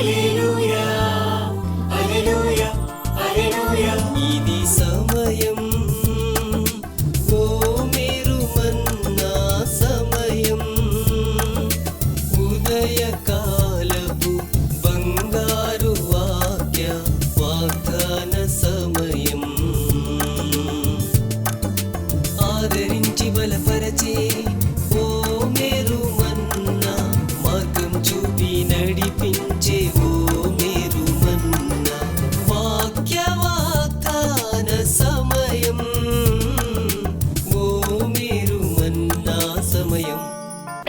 ఇది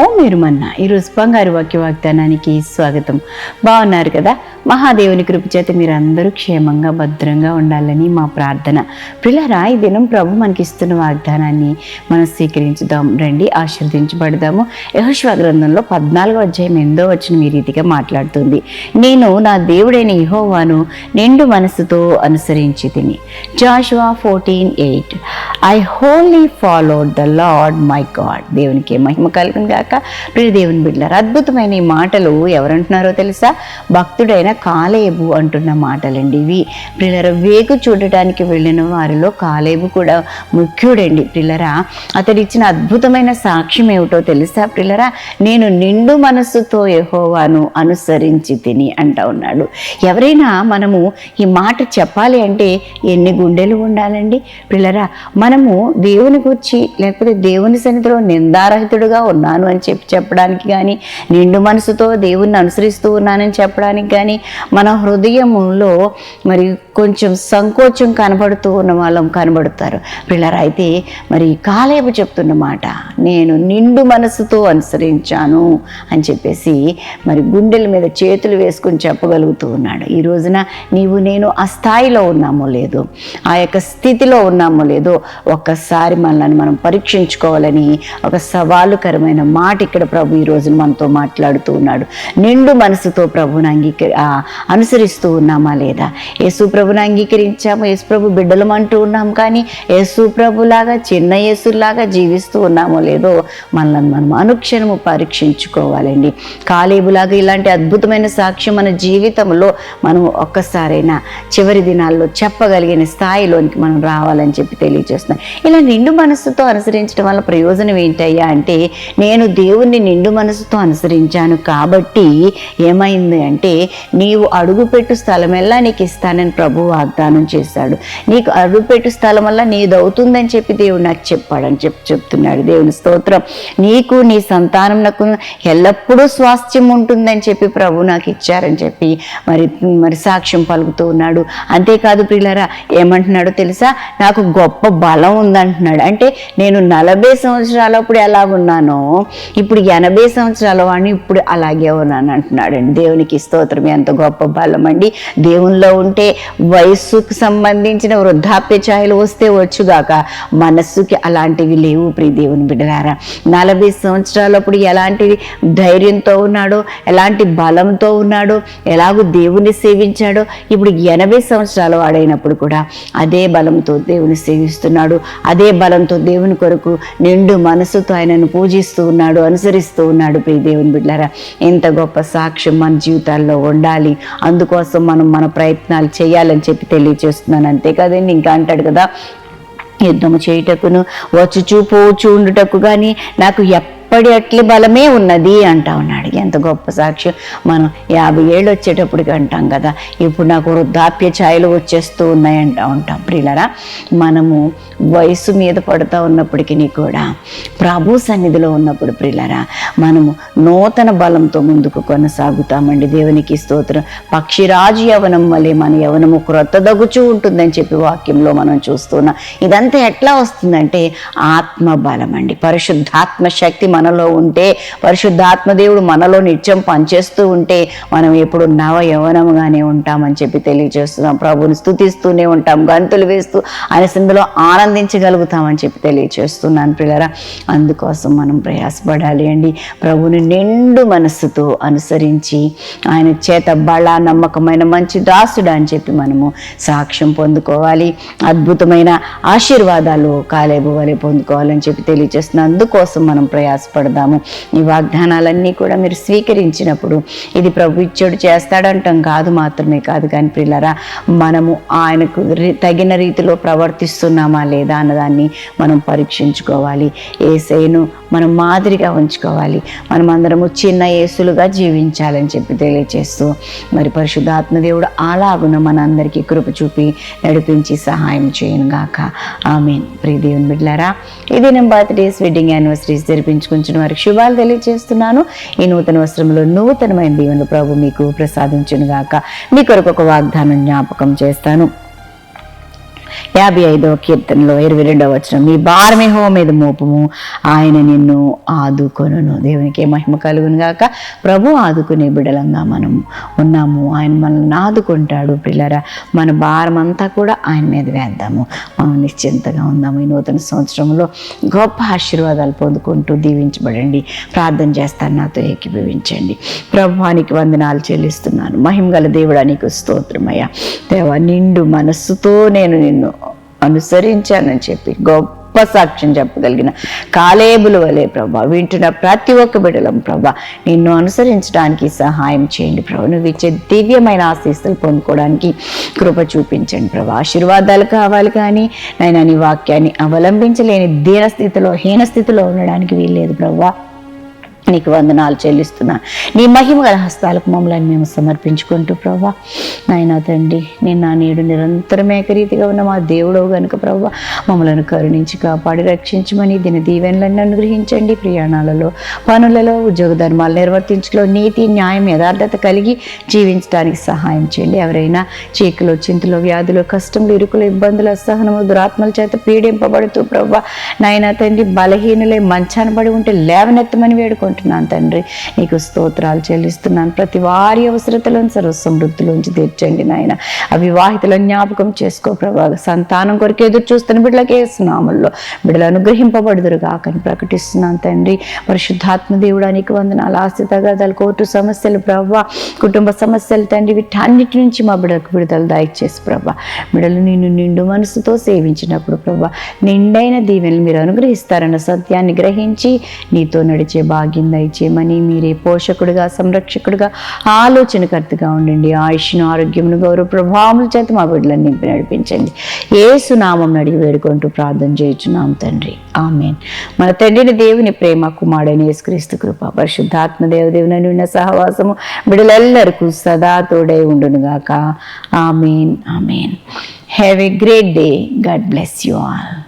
ఓ మీరు మన్నా ఈరోజు బంగారు వాక్య వాగ్దానానికి స్వాగతం. బాగున్నారు కదా? మహాదేవుని కృప చేత మీరు అందరూ క్షేమంగా భద్రంగా ఉండాలని మా ప్రార్థన. పిల్లరా ఈ దినం ప్రభు మనకి ఇస్తున్న వాగ్దానాన్ని మనం స్వీకరించుదాం. రండి ఆశీర్వదించబడదాము. యహోశ్వ గ్రంథంలో పద్నాలుగో అధ్యాయం ఎందో వచ్చిన ఈ రీతిగా మాట్లాడుతుంది. నేను నా దేవుడైన యహోవాను నిండు మనసుతో అనుసరించి తిని. Joshua fourteen eight. I wholly followed the Lord my God. దేవునికి మహిమ కలుగును గాక ప్రియ బిడ్డలారు అద్భుతమైన ఈ మాటలు ఎవరంటున్నారో తెలుసా? భక్తుడైన కాలేబు అంటున్న మాటలండి ఇవి. ప్రిల్లర వేగు చూడటానికి వెళ్ళిన వారిలో కాలేబు కూడా ముఖ్యుడండి ప్రిల్లరా. అతడిచ్చిన అద్భుతమైన సాక్ష్యం ఏమిటో తెలుసా? ప్రిల్లరా నేను నిండు మనస్సుతో యహోవాను అనుసరించి తిని అంటా ఉన్నాడు. ఎవరైనా మనము ఈ మాట చెప్పాలి అంటే ఎన్ని గుండెలు ఉండాలండి? పిల్లరా మనము దేవుని గురించి లేకపోతే దేవుని సన్నిధిలో నిందారహితుడుగా ఉన్నాను అని చెప్పి చెప్పడానికి కానీ నిండు మనసుతో దేవుణ్ణి అనుసరిస్తూ ఉన్నానని చెప్పడానికి కానీ మన హృదయంలో మరి కొంచెం సంకోచం కనబడుతూ ఉన్న వాళ్ళం కనబడతారు. పిల్లరైతే మరి కాలేపు చెప్తున్న మాట నేను నిండు మనసుతో అనుసరించాను అని చెప్పేసి మరి గుండెల మీద చేతులు వేసుకుని చెప్పగలుగుతూ ఉన్నాడు. ఈ రోజున నీవు నేను ఆ స్థాయిలో ఉన్నామో లేదో ఆ యొక్క స్థితిలో ఉన్నామో లేదో ఒక్కసారి మనల్ని మనం పరీక్షించుకోవాలని ఒక సవాలుకరమైన మాట ఇక్కడ ప్రభు ఈ రోజున మనతో మాట్లాడుతూ ఉన్నాడు. నిండు మనసుతో ప్రభుని అంగీకరి అనుసరిస్తూ ఉన్నామా లేదా? యేసు ప్రభుని అంగీకరించాము యేసు ప్రభు బిడ్డలం అంటూ ఉన్నాం కానీ యేసు ప్రభులాగా చిన్న యేసులాగా జీవిస్తూ ఉన్నామో లేదో మనల్ని మనం అనుక్షణము పరీక్షించుకోవాలండి. కాలేబులాగా ఇలాంటి అద్భుతమైన సాక్ష్యం మన జీవితంలో మనం ఒక్కసారైనా చివరి దినాల్లో చెప్పగలిగిన స్థాయిలోనికి మనం రావాలని చెప్పి తెలియజేస్తున్నాం ఇలా నిండు మనస్సుతో అనుసరించడం వల్ల ప్రయోజనం ఏంటయ్యా అంటే నేను దేవుణ్ణి నిండు మనసుతో అనుసరించాను కాబట్టి ఏమైంది అంటే నీవు అడుగుపెట్టు స్థలమెల్లా నీకు ఇస్తానని ప్రభు వాగ్దానం చేశాడు. నీకు అడుగుపెట్టు స్థలం వల్ల నీదవుతుందని చెప్పి దేవుడు నాకు చెప్పాడని చెప్పి చెప్తున్నాడు. దేవుని స్తోత్రం. నీకు నీ సంతానం నాకు ఎల్లప్పుడూ స్వాస్థ్యం ఉంటుందని చెప్పి ప్రభు నాకు ఇచ్చారని చెప్పి మరి మరి సాక్ష్యం పలుకుతూ ఉన్నాడు. అంతేకాదు ప్రియులరా ఏమంటున్నాడో తెలుసా? నాకు గొప్ప బలం ఉందంటున్నాడు. అంటే నేను నలభై సంవత్సరాలప్పుడు ఎలా ఉన్నానో ఇప్పుడు ఎనభై సంవత్సరాల వాడిని ఇప్పుడు అలాగే ఉన్నాను అంటున్నాడండి. దేవునికి స్తోత్రం ఎంత గొప్ప బలం అండి. దేవునిలో ఉంటే వయస్సుకు సంబంధించిన వృద్ధాప్య ఛాయలు వస్తే వచ్చుగాక మనస్సుకి అలాంటివి లేవు ప్రియ దేవుని బిడ్డలారా. నలభై సంవత్సరాలప్పుడు ఎలాంటి ధైర్యంతో ఉన్నాడో ఎలాంటి బలంతో ఉన్నాడో ఎలాగో దేవుని సేవించాడో ఇప్పుడు ఎనభై సంవత్సరాల వాడైనప్పుడు కూడా అదే బలంతో దేవుని సేవిస్తున్నాడు. అదే బలంతో దేవుని కొరకు నిండు మనసుతో ఆయనను పూజిస్తూ ఉన్నాడు. అనుసరిస్తూ ఉన్నాడు. ప్రియ దేవుని బిడ్డారా ఎంత గొప్ప సాక్ష్యం మన జీవితాల్లో ఉండాలి. అందుకోసం మనం మన ప్రయత్నాలు చేయాలని చెప్పి తెలియజేస్తున్నాను అంతేకాదండి ఇంకా అంటాడు కదా యుద్ధము చేయుటకును వచ్చుచూ చూపు ఉండుటకు కానీ నాకు ఎప్పటి అట్లి బలమే ఉన్నది అంటా ఉన్నాడు. ఎంత గొప్ప సాక్ష్యం. మనం యాభై ఏళ్ళు వచ్చేటప్పటికి అంటాం కదా ఇప్పుడు నాకు వృద్ధాప్య ఛాయలు వచ్చేస్తూ ఉన్నాయంటా ఉంటాం. ప్రియులరా మనము వయసు మీద పడుతూ ఉన్నప్పటికీ కూడా ప్రభు సన్నిధిలో ఉన్నప్పుడు ప్రియులరా మనము నూతన బలంతో ముందుకు కొనసాగుతామండి. దేవునికి స్తోత్రం. పక్షిరాజు యవనం వలె మన యవనము క్రొత్తదగుచూ ఉంటుందని చెప్పి వాక్యంలో మనం చూస్తున్నాం. ఇదంతా ఎట్లా వస్తుందంటే ఆత్మ బలం అండి పరిశుద్ధాత్మ శక్తి మనలో ఉంటే పరిశుద్ధాత్మ దేవుడు మనలో నిత్యం పనిచేస్తూ ఉంటే మనం ఎప్పుడు నవ యవనముగానే ఉంటామని చెప్పి తెలియజేస్తున్నాం. ప్రభుని స్థుతిస్తూనే ఉంటాం గంతులు వేస్తూ ఆయన సిందులో ఆనందించగలుగుతామని చెప్పి తెలియజేస్తున్నాను పిల్లరా. అందుకోసం మనం ప్రయాసపడాలి అండి. ప్రభుని నిండు మనస్సుతో అనుసరించి ఆయన చేత బళ నమ్మకమైన మంచి దాసుడు అని చెప్పి మనము సాక్ష్యం పొందుకోవాలి. అద్భుతమైన ఆశీర్వాదాలు కాలేబు వలె పొందుకోవాలని చెప్పి తెలియజేస్తున్నాను. అందుకోసం మనం ప్రయాస ప్రయాసపడదాము ఈ వాగ్దానాలన్నీ కూడా మీరు స్వీకరించినప్పుడు ఇది ప్రభు ఇచ్చోడు చేస్తాడంటాం కాదు మాత్రమే కాదు కానీ పిల్లరా మనము ఆయనకు తగిన రీతిలో ప్రవర్తిస్తున్నామా లేదా అన్నదాన్ని మనం పరీక్షించుకోవాలి. ఏసైను మనం మాదిరిగా ఉంచుకోవాలి. మనం అందరము చిన్న యేసులుగా జీవించాలని చెప్పి తెలియచేస్తూ మరి పరిశుద్ధాత్మదేవుడు అలాగున మనందరికీ కృప చూపి నడిపించి సహాయం చేయను గాక. ఆమెన్. ప్రియ దేవుని బిడ్డలారా ఇది నేను బర్త్డేస్ వెడ్డింగ్ యానివర్సరీస్ జరిపించుకుంటున్న వారికి శుభాలు తెలియజేస్తున్నాను ఈ నూతన వస్త్రంలో నూతనమైన దీవెనలు ప్రభు మీకు ప్రసాదించునుగాక మీ కొరకు ఒక వాగ్దానం జ్ఞాపకం చేస్తాను. యాభై ఐదవ కీర్తనలో ఇరవై రెండవ వచ్చిన మీ భారమేహో మీద మోపము ఆయన నిన్ను ఆదుకొనును. దేవునికి మహిమ కలుగును గాక. ప్రభు ఆదుకునే బిడలంగా మనం ఉన్నాము. ఆయన మనల్ని ఆదుకుంటాడు పిల్లరా. మన భారం అంతా కూడా ఆయన మీద వేద్దాము. మనం నిశ్చింతగా ఉందాము. ఈ నూతన సంవత్సరంలో గొప్ప ఆశీర్వాదాలు పొందుకుంటూ దీవించబడండి. ప్రార్థన చేస్తాను. నాతో ఏకీభవించండి. ప్రభువానికి వందనాలు చెల్లిస్తున్నాను. మహిమగల దేవుడానికి స్తోత్రమయ్యా. దేవా నిండు మనస్సుతో నేను నిన్ను అనుసరించానని చెప్పి గొప్ప సాక్ష్యం చెప్పగలిగిన కాలేబుల వలె ప్రభా వింటున్న ప్రతి ఒక్క బిడలం ప్రభా నిన్ను అనుసరించడానికి సహాయం చేయండి ప్రభా. నువ్వు ఇచ్చే దివ్యమైన ఆశీస్సులు పొందుకోవడానికి కృప చూపించండి ప్రభా. ఆశీర్వాదాలు కావాలి కానీ నేను నీ వాక్యాన్ని అవలంబించలేని దీన స్థితిలో హీన స్థితిలో ఉండడానికి వీల్లేదు ప్రభా. నీకు వందనాలు చెల్లిస్తున్నాను నీ మహిమ గల హస్తాలకు మమ్మల్ని మేము సమర్పించుకుంటూ ప్రభా నాయనా తండ్రి నేను నా నేడు నిరంతరం ఏకరీతిగా ఉన్న మా దేవుడవు గనుక ప్రభా మమ్మలను కరుణించి కాపాడి రక్షించమని దీని దీవెనలన్నీ అనుగ్రహించండి. ప్రయాణాలలో పనులలో ఉద్యోగ ధర్మాలు నిర్వర్తించలో నీతి న్యాయం యథార్థత కలిగి జీవించడానికి సహాయం చేయండి. ఎవరైనా చీకులు చింతలు వ్యాధులు కష్టములు ఇరుకులు ఇబ్బందులు అసహనము దురాత్మల చేత పీడింపబడుతూ ప్రభా నాయన తండ్రి బలహీనులై మంచాన పడి ఉంటే లేవనెత్తమని వేడుకుంటున్నాను తండ్రి. నీకు స్తోత్రాలు చెల్లిస్తున్నాను. ప్రతి వారి అవసరతలను సర్వ సమృద్ధిలోంచి తీర్చండి నాయన. అవివాహితుల జ్ఞాపకం చేసుకో ప్రభా. సంతానం కొరకు ఎదురు చూస్తున్న బిడ్డలకి వేస్తున్నాముల్లో బిడ్డలు అనుగ్రహింపబడుదురు కాకని ప్రకటిస్తున్నాను తండ్రి. పరిశుద్ధాత్మ దేవుడానికి వందనాలు ఆస్తి తగాదాలు కోర్టు సమస్యలు ప్రభా. కుటుంబ సమస్యలు తండ్రి వీటన్నిటి నుంచి మా బిడ్డలకు విడుదల దయచేసి ప్రభా. బిడ్డలు నిన్ను నిండు మనసుతో సేవించినప్పుడు ప్రభా. నిండైన దీవెనలు మీరు అనుగ్రహిస్తారన్న సత్యాన్ని గ్రహించి నీతో నడిచే భాగ్యం దయచేయమని మీరే పోషకుడిగా సంరక్షకుడిగా ఆలోచనకర్తగా ఉండండి. ఆయుష్ను ఆరోగ్యమును గౌరవ ప్రభావముల చేత మా బిడ్డలను నింపి నడిపించండి. ఏసునామం అడిగి వేడుకుంటూ ప్రార్థన చేయుచున్నాం తండ్రి. ఆమెన్. మన తండ్రిని దేవుని ప్రేమ కుమారుడని యేసుక్రీస్తు కృప పరిశుద్ధాత్మ దేవదేవునని ఉన్న సహవాసము బిడ్డలెల్లరికూ సదా తోడై ఉండునుగాక. Amen. Amen. Have a great day God bless you all